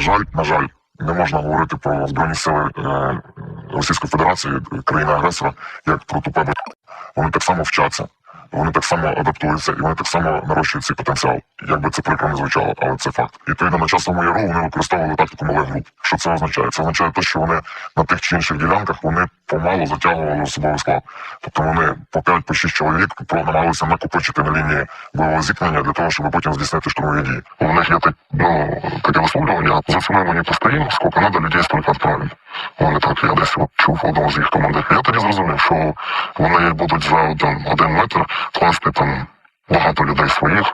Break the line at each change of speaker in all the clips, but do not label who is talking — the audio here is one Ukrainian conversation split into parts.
жаль, на жаль, не можна говорити про збройні сили е, Російської Федерації, країни-агресора, як про тупе. Вони так само вчаться, вони так само адаптуються і вони так само нарощують свій потенціал. Як би це прикро не звучало, але це факт. І відповідно на часовому яру вони використовували тактику малих груп. Що це означає? Це означає те, що вони на тих чи інших ділянках вони помалу затягували особовий склад. Тобто вони по 5 по 6 чоловік про- намагалися накопичити на лінії бойового зіткнення для того, щоб потім здійснити штурмові дії. У них є так, ну, таке висловлювання, за ціною не постоїмо, скільки треба людей стільки відправимо. Вони так, я десь от чув одного з їх командирів. Я тоді зрозумів, що вони будуть за один, один метр класти там багато людей своїх.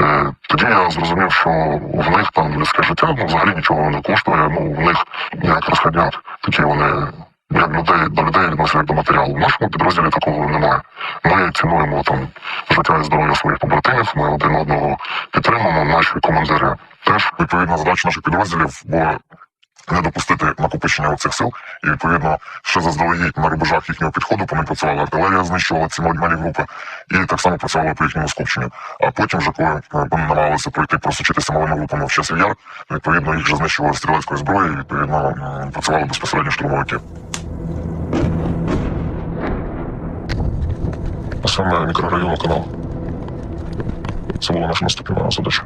Е, тоді я зрозумів, що в них там людське життя ну, взагалі нічого не коштує, ну в них як розходняк. Такі вони як людей до людей відносять як до матеріалу. В нашому підрозділі такого немає. Ми цінуємо там життя і здоров'я своїх побратимів, ми один одного підтримуємо, наші командири теж. Відповідно, задача наших підрозділів була не допустити накопичення цих сил, і відповідно ще заздалегідь на рубежах їхнього підходу по ним працювала артилерія, знищувала ці малі групи, і так само працювала по їхньому скупченню. А потім, вже коли е, вони намагалися пройти просочитися малими групами в часів яр, відповідно їх вже знищували стрілецькою зброєю, відповідно працювали безпосередньо штурмовики. А саме мікрорайону канал. Це була наша наступна задача.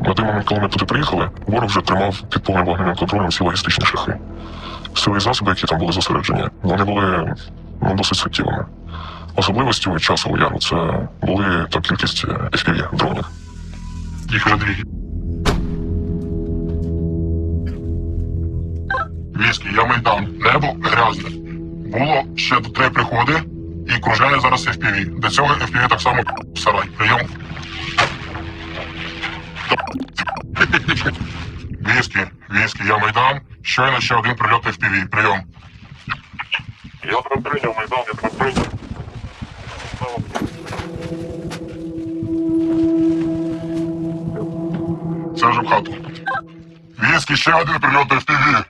На той момент, коли ми туди приїхали, ворог вже тримав під повним вогневим контролем всі логістичні шляхи. Сили і засоби, які там були зосереджені, вони були ну, досить суттєвими. Особливостю часу яру це були та кількість е, FPV дронів.
Їх вже дві. Віскі, я Майдан. Небо грязне. Було ще три приходи і кружляє зараз FPV. До цього FPV так само сарай. Прийом. Віскі, віскі, я Майдан. Щойно ще один прильот FPV. Прийом.
Я тебе прийняв, Майдан, я тебе прийняв.
Це вже в хату. Віскі, ще один прильот FPV.